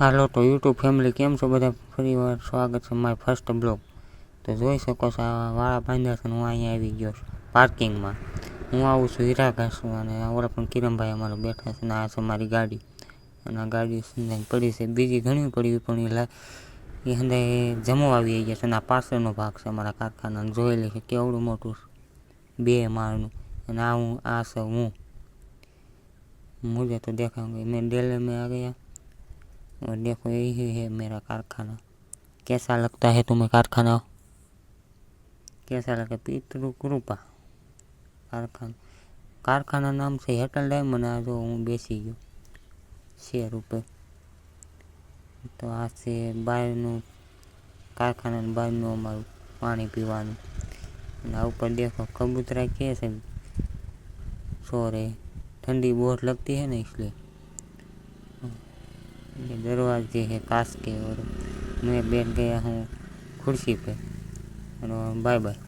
હાલો તો YouTube family કેમ છો બધા? ફરીવાર સ્વાગત છે મારી ફર્સ્ટ બ્લોગ તો જોઈ શકો છો, આ વાળા બાંધ્યા છે હું અહીંયા આવી ગયો છું પાર્કિંગમાં હું આવું છું હીરા ઘાસું અને આવડે પણ કિરણભાઈ અમારે બેઠા છે ને આ છે મારી ગાડી. અને આ ગાડી સંધાઈ પડી છે. બીજી ઘણી પડી પણ એ લા એ સંધાઈ જમો આવી ગયા છે અને આ પાછળનો ભાગ છે અમારા કારખાનાને જોયેલી છે કેવડું મોટું છે. બે માળનું. અને આ હું આ છે હું. મુજે તો દેખાવું મેં ડેલે મેં આ ગયા. और देखो यही है मेरा कारखाना कैसा लगता है तुम्हें कारखाना कैसा लगे पितृ कृपा कारखाना કારખાના નામ છે હેટલ ડાયમંડ આ જો હું બેસી ગયો શેર ઉપર તો આ છે બહારનું કારખાના બહારનું અમારું પાણી પીવાનું અને આ ઉપર દેખો કબૂતરા કે છે सो रहे ठंडी बहुत लगती है ना इसलिए ये दरवाजे है कांच के और मैं बैठ गया हूँ कुर्सी पे और बाय बाय